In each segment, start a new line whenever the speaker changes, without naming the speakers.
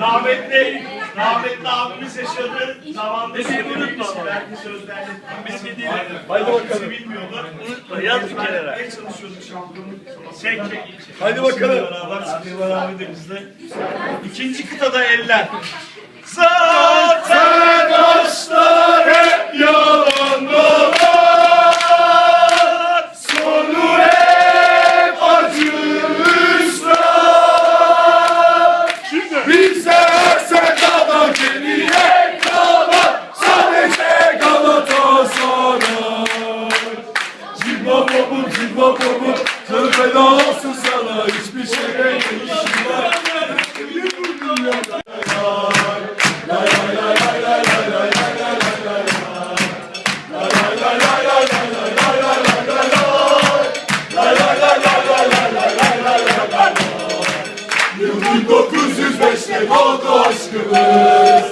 rahmetli, rahmetli abimiz yaşadı. Zamanında söylemek için belki sözlerle biz gidiyor. Haydi bakalım. bilmiyordu. Unutma yaz bir kere. Ne çalışıyorduk şampiyonluk. Çek.
Hadi bakalım.
Beraber Sıkıyvar abi de bizde. İkinci kıtada eller. Zaten
bobu, canı feda olsun sana hiçbir şeye değişmez. Yıl 1905'te doğdu aşkımız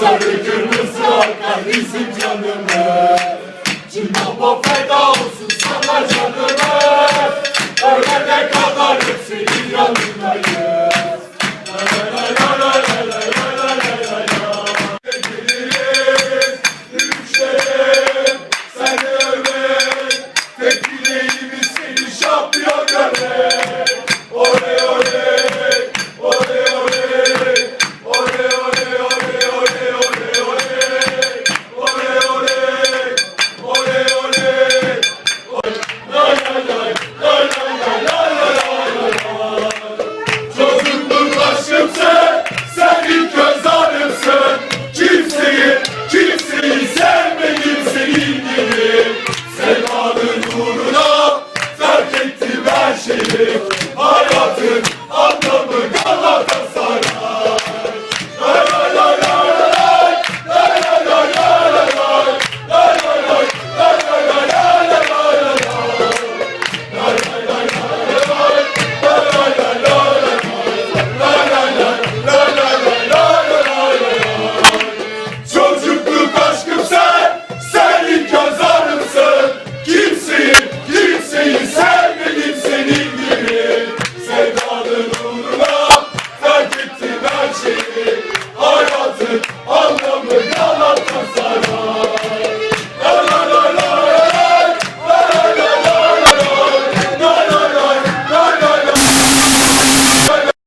Sarı kırmızı akar Brasil, Hallelujah.